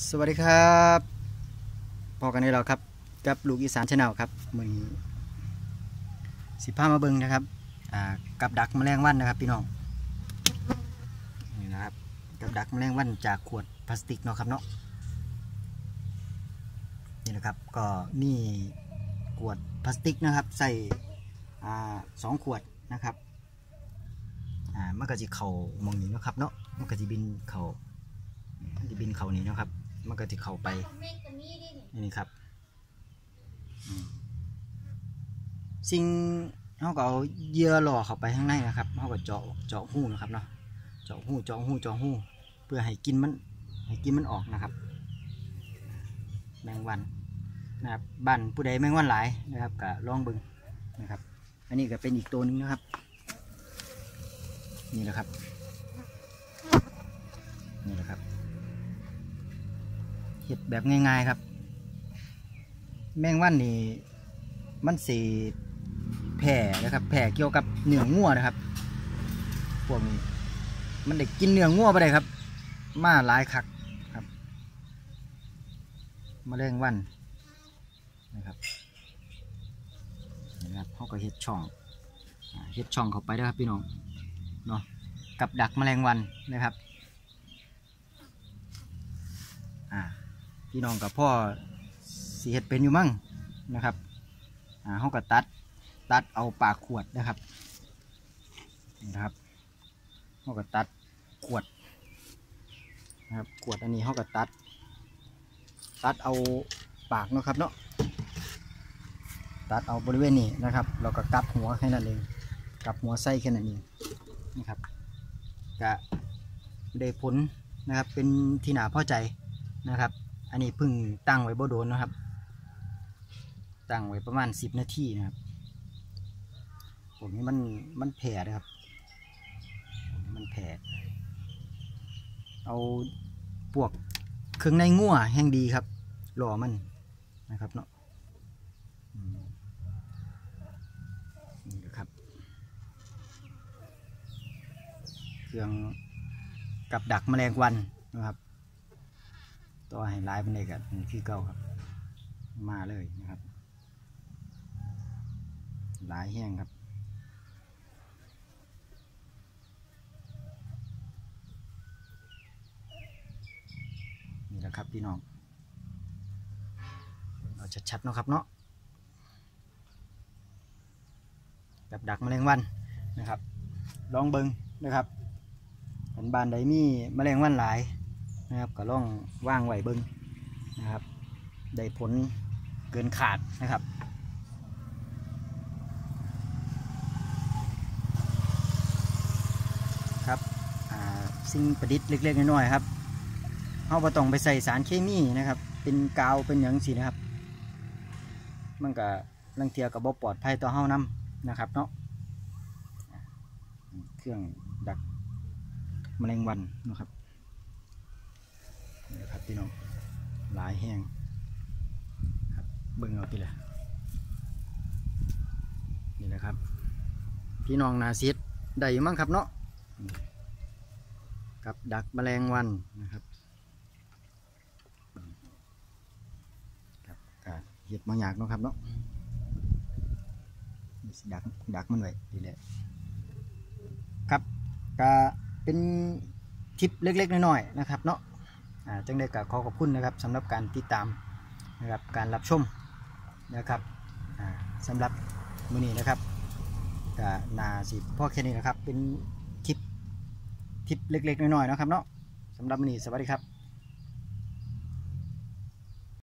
สวัสดีครับพอกันได้แล้วครับกับลูกอีสานชาแนลครับมือนี้สิพามาเบิงนะครับอ่ากับดักแมลงวันนะครับ พี่น้องนี่นะครับกับดักแมลงวันจากขวดพลาสติกเนาะครับเนาะนี่นะครับก็มีขวดพลาสติกนะครับ ใส่อ่าสองขวดนะครับอ่ามันก็จะเข่ามองนี้เนาะครับเนาะมันก็จะบินเข่ามันจะบินเข่านี้เนาะครับ มันก็จะเข้าไปนี่นี่ครับสิ่งเขาก็เอาเหยื่อหล่อเข้าไปข้างในนะครับเขาก็เจาะเจาะหูนะครับเนาะเจาะหูเจาะหูเจาะหูเพื่อให้กินมันให้กินมันออกนะครับ แมงวันนะครับบ้านผู้ใดแมงวันหลายนะครับก็ลองบิ่งนะครับ อันนี้ก็เป็นอีกตัวหนึงนะครับ นี่แหละครับนี่แหละครับ เห็ดแบบง่ายๆครับ แมงวันนี่มันสีแผ่นะครับแผ่เกี่ยวกับเนื้องัวนะครับพวกนี้มันได้กินเนื้องัวไปได้ครับ มาหลายคักครับมแมลงวันนะครับนะครับเขาก็เห็ดช่องเห็ดช่องเข้าไปนะครับพี่น้องเนาะกับดักแมลงวันนะครับ อ่า พี่น้องกับพ่อสีเห็ดเป็นอยู่มั่งนะครับอ่าเขาก็ตัดตัดเอาปากขวดนะครับนะครับเขาก็ตัดขวดนะครับขวดอันนี้เขาก็ตัด ตัดเอาปากเนาะครับเนาะตัดเอาบริเวณนี้นะครับ เราก็กลับหัวแค่นั้นเองกลับหัวไส้แค่นั้นเองนะครับก็ได้ผลนะครับเป็นที่หนาพอใจนะครับ อันนี้เพิ่งตั้งไว้บ่โดนนะครับ ตั้งไว้ประมาณสิบนาทีนะครับผมนี้มันมันแผ่นะครับ มันแผ่เอาพวกเครื่องในงัวแห้งดีครับหล่อมันนะครับเนาะนี่นะครับ เครื่องกับดักแมลงวันนะครับ ต่อให้ร้ายเป็นเด็กอะคือเก่าครับ มาเลยนะครับหลายแห้งครับนี่แหละครับพี่น้องเอาชัดๆเนาะครับเนาะกับดักแมลงวันนะครับ ลองเบิงนะครับเป็นบานใดมีแมลงวันหลาย นะครับก็ล่องว่างไหวเบิ้งนะครับ ได้ผลเกินขาดนะครับครับสิ่งประดิษฐ์เล็กๆน้อยๆครับเราบ่ต้องไปใส่สารเคมีนะครับ เป็นกาวเป็นอย่างสินะครับ มันก็ลังเทียกับบ่ปลอดภัยต่อเฮานํนะครับเนาะเครื่องดักแมลงวันนะครับ พี่น้องหลายแห้งครับเบิ่งเอาทีละนี่แหละครับ พี่น้องนาซิดได้อยู่มั้งครับเนาะกับดักแมลงวันนะครับครับก็เห็ดบางอย่างเนาะครับเนาะดักดักมันไว้ดีแหละครับก็เป็นทิปเล็กๆน้อยๆนะครับเนาะ จังได้กับขอขอบคุณนะครับสำหรับการติดตามนะครับการรับชมนะครับอ่าสำหรับมือนี้นะครับก็นาสิพ่อแค่นี้นะครับเป็นคลิปคลิปเล็กๆน้อยๆนะครับเนาะสำหรับมือนี้สวัสดีครับ